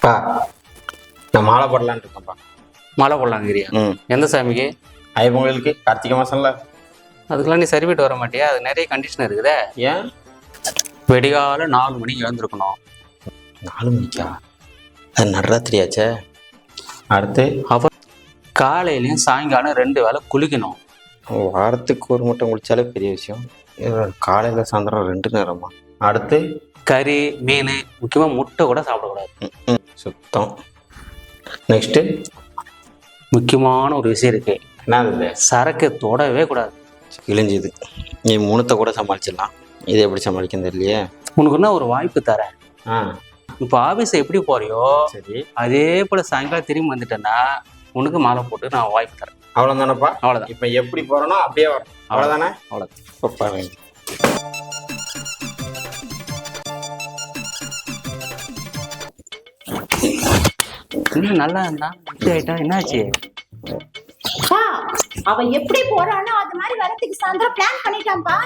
பா நான் மாலை போடலான்னு இருக்கேன்ப்பா. மாலை போடலாங்கிறியா? ம். எந்த சாமிக்கு? ஐப்பொங்கலுக்கு கார்த்திகை மாசம்ல. அதுக்கெல்லாம் நீ சரிவிட்டு வர மாட்டியா? அது நிறைய கண்டிஷன் இருக்குதே. ஏன்? வெடிகால நாலு மணிக்கு எழுந்திருக்கணும். நாலு மணிக்கா? அது நடுராத்திரியாச்சே அடுத்து? அப்புறம் காலையிலயும் சாயங்காலம் ரெண்டு வேளை குளிக்கணும். வாரத்துக்கு ஒரு முட்டை குளிச்சாலே பெரிய விஷயம். காலையில் சாயந்தரம் ரெண்டு நேரமா? அடுத்து கறி மீன் முக்கியமாக முட்டை கூட சாப்பிடக்கூடாது. சுத்தம். நெக்ஸ்ட்டு முக்கியமான ஒரு விஷயம் இருக்கு. என்னது இது சரக்கு தொடவே கூடாது. கிழிஞ்சுது நீ மூணத்தை கூட சமாளிச்சிடலாம். இது எப்படி சமாளிக்க தெரியலையே. உனக்கு என்ன ஒரு வாய்ப்பு தரேன்? ஆ. இப்போ ஆபீஸ் எப்படி போறியோ சரி. அதே போல சாயங்காலம் திரும்பி வந்துட்டேன்னா உனக்கு மாலை போட்டு நான் வாய்ப்பு தரேன். அவ்வளோதானப்பா அவ்வளோதான் இப்போ எப்படி போகிறனோ அப்படியே வரும். இப்போ பாருங்க இன்னும் நல்லா இருந்தா இப்படி ஆயிட்டா என்னாச்சு? அப்பா அவ எப்படி போறானோ அது மாதிரி வரதுக்கு சாயந்தரம் பிளான் பண்ணிட்டான்ப்பா.